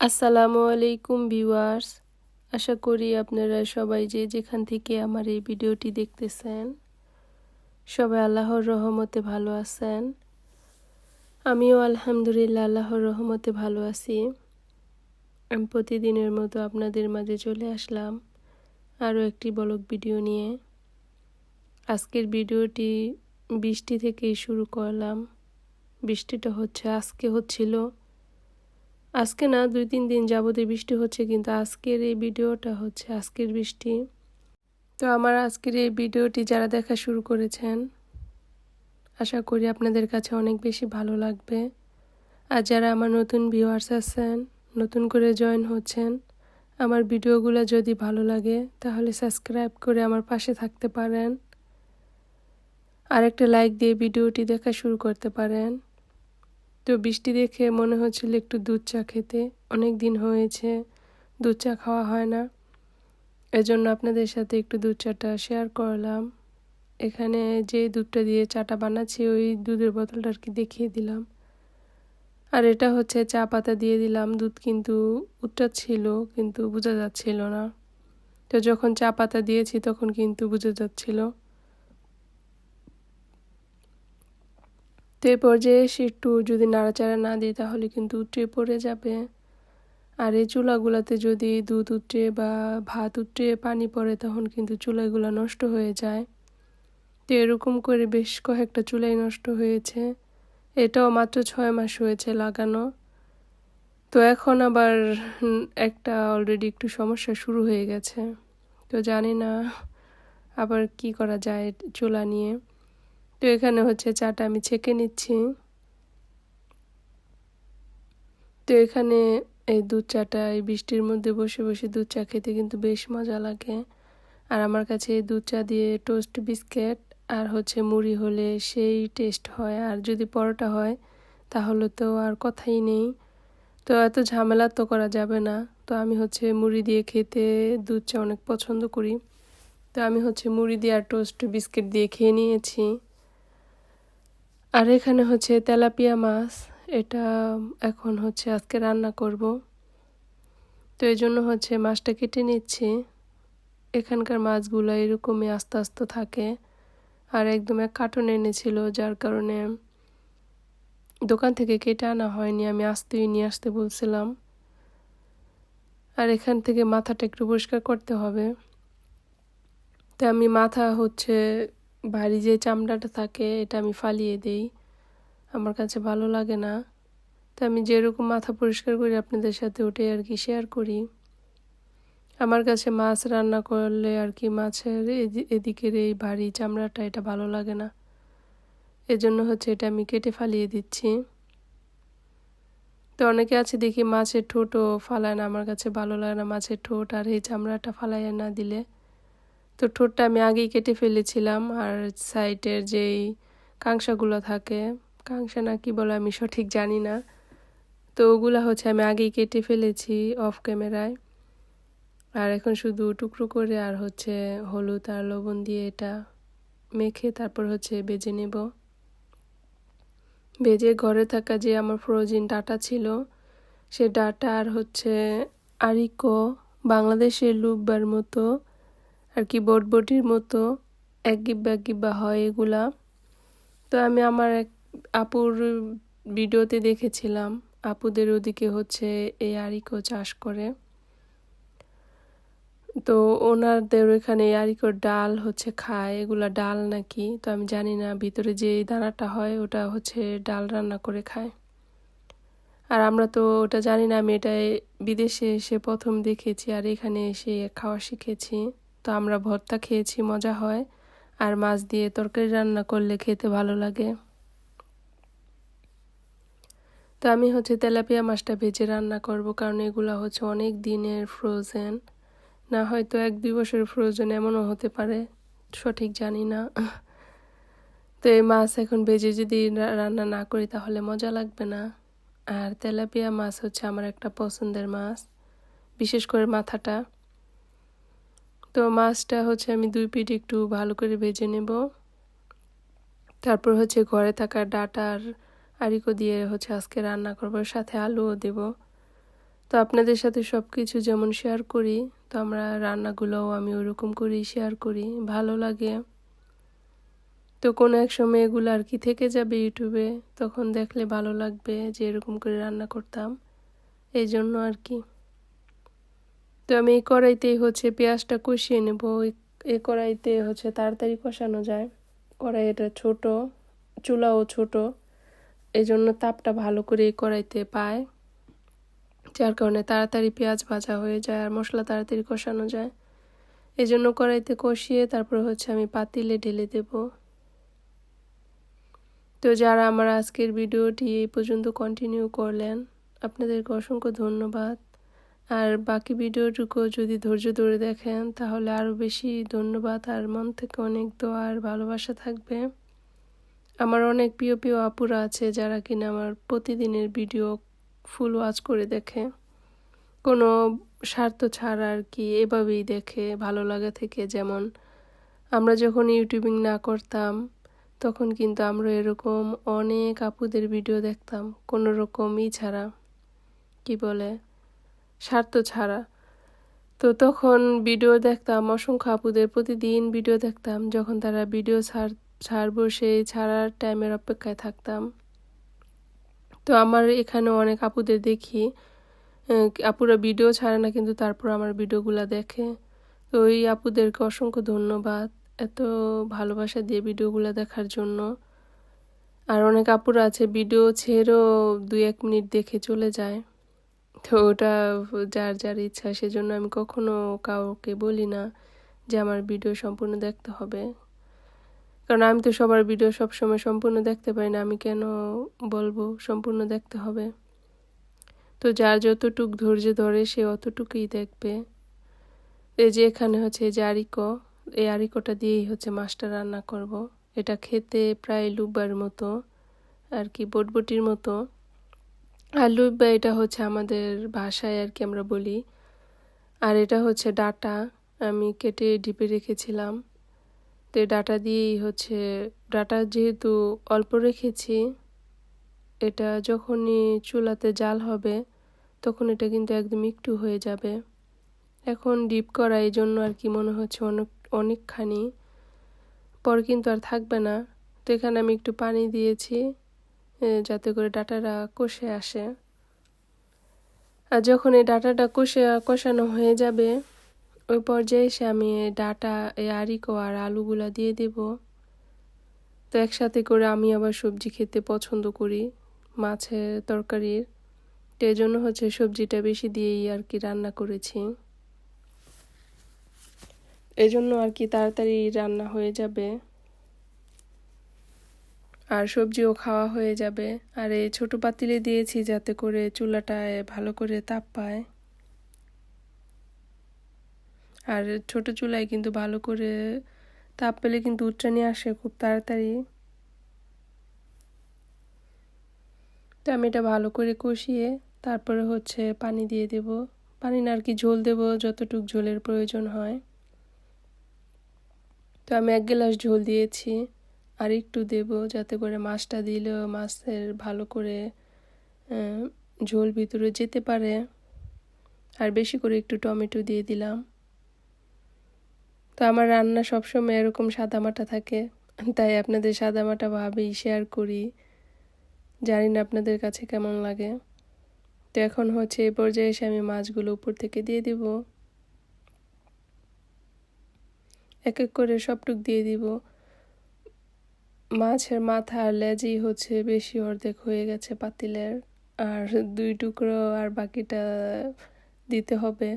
আসসালামু আলাইকুম ভিউয়ার্স। আশা করি আপনারা সবাই যে যেখান থেকে আমার এই ভিডিওটি দেখতেছেন, সবাই আল্লাহর রহমতে ভালো আছেন। আমিও আলহামদুলিল্লাহ আল্লাহর রহমতে ভালো আছি। আমি প্রতিদিনের মতো আপনাদের মাঝে চলে আসলাম আরও একটি বলক ভিডিও নিয়ে। আজকের ভিডিওটি বৃষ্টি থেকেই শুরু করলাম। বৃষ্টিটা হচ্ছে, আজকে হচ্ছিল আজকে না, দুই তিন দিন যাবতে বৃষ্টি হচ্ছে, কিন্তু আজকের এই ভিডিওটা হচ্ছে আজকের বৃষ্টি। তো আমার আজকের এই ভিডিওটি যারা দেখা শুরু করেছেন, আশা করি আপনাদের কাছে অনেক বেশি ভালো লাগবে। আর যারা আমার নতুন ভিউয়ার্স আছেন, নতুন করে জয়েন হচ্ছেন, আমার ভিডিওগুলো যদি ভালো লাগে, তাহলে সাবস্ক্রাইব করে আমার পাশে থাকতে পারেন। আর একটা লাইক দিয়ে ভিডিওটি দেখা শুরু করতে পারেন। তো বৃষ্টি দেখে মনে হচ্ছিল একটু দুধ চা খেতে। অনেক দিন হয়েছে, দুধ চা খাওয়া হয় না। এজন্য আপনাদের সাথে একটু দুধ চাটা শেয়ার করলাম। এখানে যে দুধটা দিয়ে চাটা বানাচ্ছি, ওই দুধের বোতলটা আর কি দেখিয়ে দিলাম। আর এটা হচ্ছে চা পাতা দিয়ে দিলাম। দুধ কিন্তু ছিল, কিন্তু বোঝা যাচ্ছিল না। তো যখন চা পাতা দিয়েছি, তখন কিন্তু বোঝা যাচ্ছিল। তো এই পর্যায়ে এসে একটু যদি নাড়াচাড়া না দিই তাহলে কিন্তু উঠে পড়ে যাবে। আর এই চুলাগুলোতে যদি দুধ উঠে বা ভাত উঠে পানি পড়ে, তখন কিন্তু চুলাগুলো নষ্ট হয়ে যায়। তো এরকম করে বেশ কয়েকটা চুলাই নষ্ট হয়েছে। এটাও মাত্র ছয় মাস হয়েছে লাগানো। তো এখন আবার একটা অলরেডি একটু সমস্যা শুরু হয়ে গেছে। তো জানি না আবার কি করা যায় চুলা নিয়ে। তো এখানে হচ্ছে চাটা আমি ছেঁকে নিচ্ছি। তো এখানে এই দুধ চাটা, এই বৃষ্টির মধ্যে বসে বসে দুধ চা খেতে কিন্তু বেশ মজা লাগে। আর আমার কাছে এই দুধ চা দিয়ে টোস্ট বিস্কিট আর হচ্ছে মুড়ি হলে সেই টেস্ট হয়। আর যদি পরোটা হয়, তাহলে তো আর কথাই নেই। তো এত ঝামেলা তো করা যাবে না। তো আমি হচ্ছে মুড়ি দিয়ে খেতে দুধ চা অনেক পছন্দ করি। তো আমি হচ্ছে মুড়ি দিয়ে আর টোস্ট বিস্কিট দিয়ে খেয়ে নিয়েছি। আর এখানে হচ্ছে তেলাপিয়া মাছ, এটা এখন হচ্ছে আজকে রান্না করব। তো এই জন্য হচ্ছে মাছটা কেটে নিচ্ছি। এখানকার মাছগুলো এরকমই আস্তে আস্তে থাকে আর একদম এক কার্টন এনেছিল যার কারণে দোকান থেকে কেটে আনা হয়নি, আমি আসতেই নিয়ে আসতে বলছিলাম। আর এখান থেকে মাথাটা একটু পরিষ্কার করতে হবে। তো আমি মাথা হচ্ছে ভারী যে চামড়াটা থাকে, এটা আমি ফালিয়ে দেই। আমার কাছে ভালো লাগে না। তো আমি যেরকম মাথা পরিষ্কার করি, আপনাদের সাথে ওটাই আর কি শেয়ার করি। আমার কাছে মাছ রান্না করলে আর কি মাছের এদিকের এই ভারী চামড়াটা, এটা ভালো লাগে না। এজন্য হচ্ছে এটা আমি কেটে ফালিয়ে দিচ্ছি। তো অনেকে আছে দেখি মাছের ঠোঁটও ফালায় না, আমার কাছে ভালো লাগে না মাছের ঠোঁট, আর এই চামড়াটা ফালাইয়া না দিলে তো ঠোঁটটা আমি আগেই কেটে ফেলেছিলাম আর সাইডের যেই কাংসাগুলো থাকে, কাংসা না কি বলে আমি সঠিক জানি না, তো ওগুলো হচ্ছে আমি আগেই কেটে ফেলেছি অফ ক্যামেরায় আর এখন শুধু টুকরো করে আর হচ্ছে হলুদ আর লবণ দিয়ে এটা মেখে তারপর হচ্ছে বেজে নেব। বেজে ঘরে থাকা যে আমার ফ্রোজিন ডাটা ছিল, সে ডাটা আর হচ্ছে আরিকো, বাংলাদেশের লুববার মতো আর কি বটবটির মতো এক গিব্বা এক গিব্বা হয় এগুলা। তো আমি আমার এক আপুর ভিডিওতে দেখেছিলাম, আপুদের ওদিকে হচ্ছে এই আরিকো চাষ করে। তো ওনাদের ওইখানে আরিকোর ডাল হচ্ছে খায়, এগুলা ডাল নাকি, তো আমি জানি না, ভিতরে যে দানাটা হয় ওটা হচ্ছে ডাল রান্না করে খায়। আর আমরা তো ওটা জানি না, আমি এটা বিদেশে এসে প্রথম দেখেছি আর এখানে এসে খাওয়া শিখেছি। তো আমরা ভর্তা খেয়েছি, মজা হয়। আর মাছ দিয়ে তরকারি রান্না করলে খেতে ভালো লাগে। তো আমি হচ্ছে তেলাপিয়া মাছটা ভেজে রান্না করব, কারণ এগুলো হচ্ছে অনেক দিনের ফ্রোজেন না হয়তো এক দুই বছরের ফ্রোজেন এমনও হতে পারে, সঠিক জানি না। তো এই মাছ এখন ভেজে যদি রান্না না করি তাহলে মজা লাগবে না। আর তেলাপিয়া মাছ হচ্ছে আমার একটা পছন্দের মাছ, বিশেষ করে মাথাটা। তো মাছটা হচ্ছে আমি দুই পিঠ একটু ভালো করে ভেজে নেব। তারপর হচ্ছে ঘরে থাকা ডাটার আরিকো দিয়ে হচ্ছে আজকে রান্না করব সাথে আলুও দেব। তো আপনাদের সাথে সব কিছু যেমন শেয়ার করি, তো আমরা রান্নাগুলোও আমি ওরকম করেই শেয়ার করি, ভালো লাগে। তো কোনো এক সময় এগুলো আর কি থেকে যাবে ইউটিউবে, তখন দেখলে ভালো লাগবে যে এরকম করে রান্না করতাম। এই জন্য আর কি। তো আমি এই কড়াইতেই হচ্ছে পেঁয়াজটা কষিয়ে নেব। এই কড়াইতে হচ্ছে তাড়াতাড়ি কষানো যায়। কড়াই এটা ছোট, চুলাও ছোট। এই জন্য তাপটা ভালো করে এই কড়াইতে পায়, যার কারণে তাড়াতাড়ি পেঁয়াজ ভাজা হয়ে যায় আর মশলা তাড়াতাড়ি কষানো যায়। এই জন্য কড়াইতে কষিয়ে তারপর হচ্ছে আমি পাতিলে ঢেলে দেব। তো যারা আমার আজকের ভিডিওটি এই পর্যন্ত কন্টিনিউ করলেন, আপনাদেরকে অসংখ্য ধন্যবাদ। আর বাকি ভিডিওটুকু যদি ধৈর্য ধরে দেখেন, তাহলে আরও বেশি ধন্যবাদ। আর মন থেকে অনেক দোয়া আর ভালোবাসা থাকবে। আমার অনেক প্রিয় প্রিয় আপুরা আছে যারা কিনা আমার প্রতিদিনের ভিডিও ফুল ওয়াচ করে দেখে। কোনো স্বার্থ ছাড়া আর কি এভাবেই দেখে, ভালো লাগা থেকে। যেমন আমরা যখন ইউটিউবিং না করতাম, তখন কিন্তু আমরা এরকম অনেক আপুদের ভিডিও দেখতাম, কোনো রকমই ছাড়া। কি বলে? স্বার্থ ছাড়া। তো তখন ভিডিও দেখতাম, অসংখ্য আপুদের প্রতিদিন ভিডিও দেখতাম, যখন তারা ভিডিও ছাড়, ছাড়বো সেই ছাড়ার টাইমের অপেক্ষায় থাকতাম। তো আমার এখানে অনেক আপুদের দেখি আপুরা ভিডিও ছাড়ে না, কিন্তু তারপর আমার ভিডিওগুলো দেখে। তো ওই আপুদেরকে অসংখ্য ধন্যবাদ এত ভালোবাসা দিয়ে ভিডিওগুলো দেখার জন্য। আর অনেক আপুরা আছে ভিডিও ছেড়েও দুই এক মিনিট দেখে চলে যায়। তো ওটা যার যার ইচ্ছা, সেজন্য আমি কখনো কাউকে বলি না যে আমার ভিডিও সম্পূর্ণ দেখতে হবে। কারণ আমি তো সবার ভিডিও সবসময় সম্পূর্ণ দেখতে পাই না, আমি কেন বলব সম্পূর্ণ দেখতে হবে? তো যার যতটুক ধৈর্য ধরে সে অতটুকুই দেখবে। এই যে এখানে হচ্ছে যে আরিকো, এই আরিকোটা দিয়েই হচ্ছে মাছটা রান্না করব। এটা খেতে প্রায় লুব্বার মতো, আর কি বটবটির মতো। আর লুব্বা এটা হচ্ছে আমাদের ভাষায় আর কি আমরা বলি। আর এটা হচ্ছে ডাটা, আমি কেটে ডিপে রেখেছিলাম। তো ডাটা দিয়েই হচ্ছে, ডাটা যেহেতু অল্প রেখেছি, এটা যখনই চুলাতে জাল হবে, তখন এটা কিন্তু একদম একটু হয়ে যাবে। এখন ডিপ করা এই জন্য আর কি মনে হচ্ছে অনেক, অনেকখানি। পর কিন্তু আর থাকবে না। তো এখানে আমি একটু পানি দিয়েছি। যাতে করে ডাটাটা কষে আসে। আর যখন এই ডাটাটা কষে, কষানো হয়ে যাবে, ওই পর্যায়ে এসে আমি ডাটা, এই আরিকো আর আলুগুলা দিয়ে দেব। তো একসাথে করে আমি আবার সবজি খেতে পছন্দ করি মাছের তরকারির। তো এই জন্য হচ্ছে সবজিটা বেশি দিয়েই আর কি রান্না করেছি। এই জন্য আর কি তাড়াতাড়ি রান্না হয়ে যাবে। আর সবজিও খাওয়া হয়ে যাবে। আর এই ছোটো পাতিলে দিয়েছি যাতে করে চুলাটায় ভালো করে তাপ পায়। আর ছোট চুলায় কিন্তু ভালো করে তাপ পেলে কিন্তু উচ্চানি আসে খুব তাড়াতাড়ি। তো আমি এটা ভালো করে কষিয়ে তারপরে হচ্ছে পানি দিয়ে দেব। পানি না আর কি ঝোল দেব যতটুক ঝোলের প্রয়োজন হয়। তো আমি এক গ্লাস ঝোল দিয়েছি। আর একটু দেব যাতে করে মাছটা দিলেও মাছের ভালো করে ঝোল ভিতরে যেতে পারে। আর বেশি করে একটু টমেটো দিয়ে দিলাম। তো আমার রান্না সবসময় এরকম সাদামাটা থাকে, তাই আপনাদের সাদামাটা ভাবেই শেয়ার করি। জানি না আপনাদের কাছে কেমন লাগে। তো এখন হচ্ছে এই পর্যায়ে এসে আমি মাছগুলো উপর থেকে দিয়ে দিব। এক এক করে সবটুক দিয়ে দিব। মাছের মাথা আর লেজই হচ্ছে বেশি অর্ধেক হয়ে গেছে পাতিলের। আর দুই টুকরো আর বাকিটা দিতে হবে।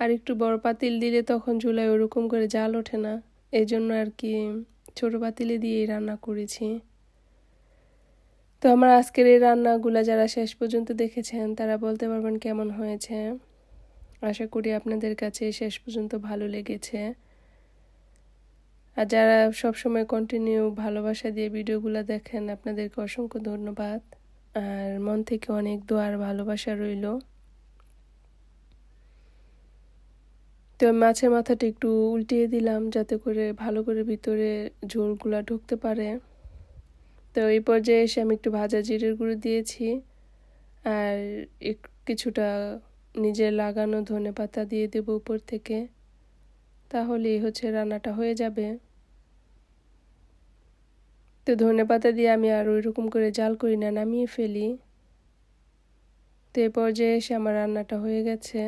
আর একটু বড় পাতিল দিলে তখন চুলায় ওরকম করে জাল ওঠে না। এই জন্য আর কি ছোটো পাতিলে দিয়েই রান্না করেছি। তো আমার আজকের এই রান্নাগুলো যারা শেষ পর্যন্ত দেখেছেন, তারা বলতে পারবেন কেমন হয়েছে। আশা করি আপনাদের কাছে শেষ পর্যন্ত ভালো লেগেছে। আর যারা সবসময় কন্টিনিউ ভালোবাসা দিয়ে ভিডিওগুলো দেখেন, আপনাদেরকে অসংখ্য ধন্যবাদ। আর মন থেকে অনেক দোয়ার ভালোবাসা রইল। তো মাছের মাথাটা একটু উল্টিয়ে দিলাম যাতে করে ভালো করে ভিতরে ঝোলগুলা ঢুকতে পারে। তো এই পর্যায়ে এসে আমি একটু ভাজা জিরের গুঁড়ো দিয়েছি। আর কিছুটা নিজের লাগানো ধনে পাতা দিয়ে দেবো উপর থেকে। তাহলেই হচ্ছে রান্নাটা হয়ে যাবে। তো ধনে পাতা দিয়ে আমি আর ওইরকম করে জাল করি না, নামিয়ে ফেলি। তো এ পর্যায়ে এসে আমার রান্নাটা হয়ে গেছে।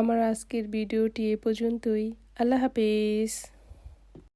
আমার আজকের ভিডিওটি এ পর্যন্তই। আল্লাহ হাফিজ।